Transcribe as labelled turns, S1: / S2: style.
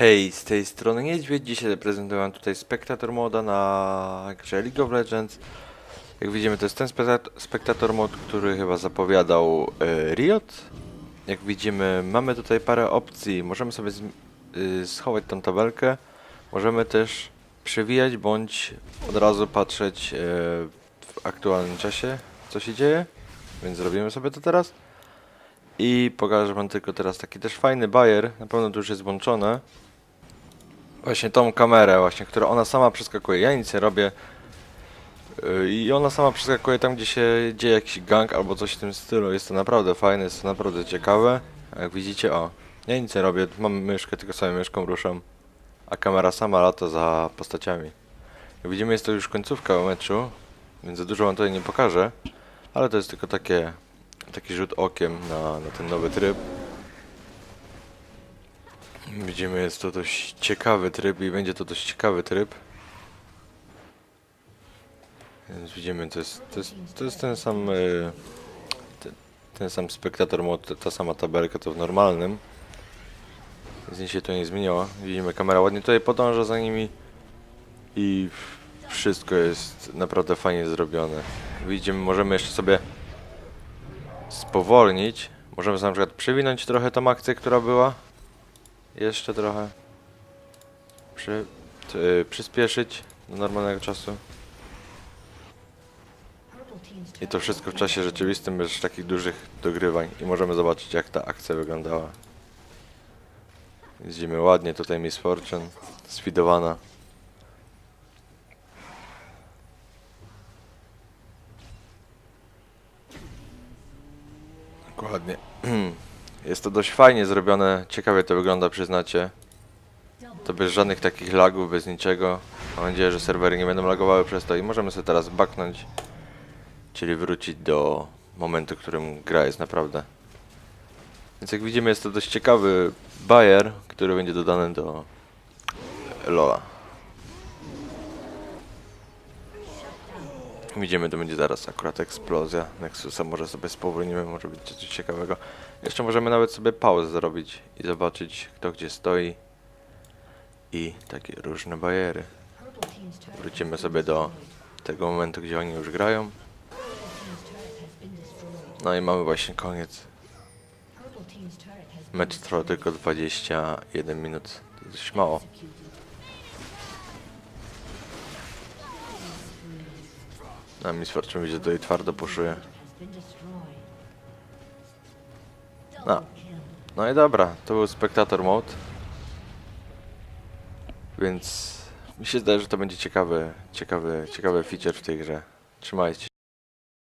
S1: Hej, z tej strony Niedźwiedź. Dzisiaj zaprezentuję wam tutaj Spectator Moda na grze League of Legends. Jak widzimy, to jest ten Spectator Mod, który chyba zapowiadał e, Riot. Jak widzimy, mamy tutaj parę opcji. Możemy sobie y, schować tą tabelkę. Możemy też przewijać bądź od razu patrzeć e, w aktualnym czasie, co się dzieje. Więc zrobimy sobie to teraz. I pokażę wam tylko teraz taki też fajny bajer, na pewno to już jest włączone. Właśnie tą kamerę właśnie, która ona sama przeskakuje, ja nic nie robię. Yy, I ona sama przeskakuje tam, gdzie się dzieje jakiś gang albo coś w tym stylu. Jest to naprawdę fajne, jest to naprawdę ciekawe. Jak widzicie, o, ja nic nie robię, mam myszkę, tylko sobie myszką ruszam. A kamera sama lata za postaciami. Jak widzimy, jest to już końcówka meczu, więc za dużo wam tutaj nie pokażę. Ale to jest tylko takie taki rzut okiem na, na ten nowy tryb. Widzimy, jest to dość ciekawy tryb i będzie to dość ciekawy tryb. Więc widzimy, to jest, to jest, to jest ten sam y, ten, ten sam spektator ta sama tabelka co w normalnym. Więc nic się to nie zmieniło. Widzimy, kamera ładnie tutaj podąża za nimi i wszystko jest naprawdę fajnie zrobione. Widzimy, możemy jeszcze sobie spowolnić. Możemy na przykład przewinąć trochę tą akcję, która była. Jeszcze trochę. Przy, y, przyspieszyć do normalnego czasu. I to wszystko w czasie rzeczywistym bez takich dużych dogrywań. I możemy zobaczyć jak ta akcja wyglądała. Widzimy ładnie tutaj Miss Fortune sfidowana. Dokładnie. Jest to dość fajnie zrobione, ciekawie to wygląda, przyznacie. To bez żadnych takich lagów, bez niczego. Mam nadzieję, że serwery nie będą lagowały przez to i możemy sobie teraz backnąć, czyli wrócić do momentu, w którym gra jest naprawdę. Więc jak widzimy, jest to dość ciekawy bajer, który będzie dodany do Lola. Widzimy, to będzie zaraz akurat eksplozja Nexusa, może sobie spowolnimy, może być coś ciekawego. Jeszcze możemy nawet sobie pauzę zrobić i zobaczyć kto gdzie stoi i takie różne bariery. Wrócimy sobie do tego momentu, gdzie oni już grają. No i mamy właśnie koniec. Mecz trwa tylko 21 minut. To dość mało. A Miss Fortune widzę tutaj twardo puszuje. No. No i dobra, to był Spectator Mode. Więc mi się zdaje, że to będzie ciekawy, ciekawy, ciekawy feature w tej grze. Trzymajcie.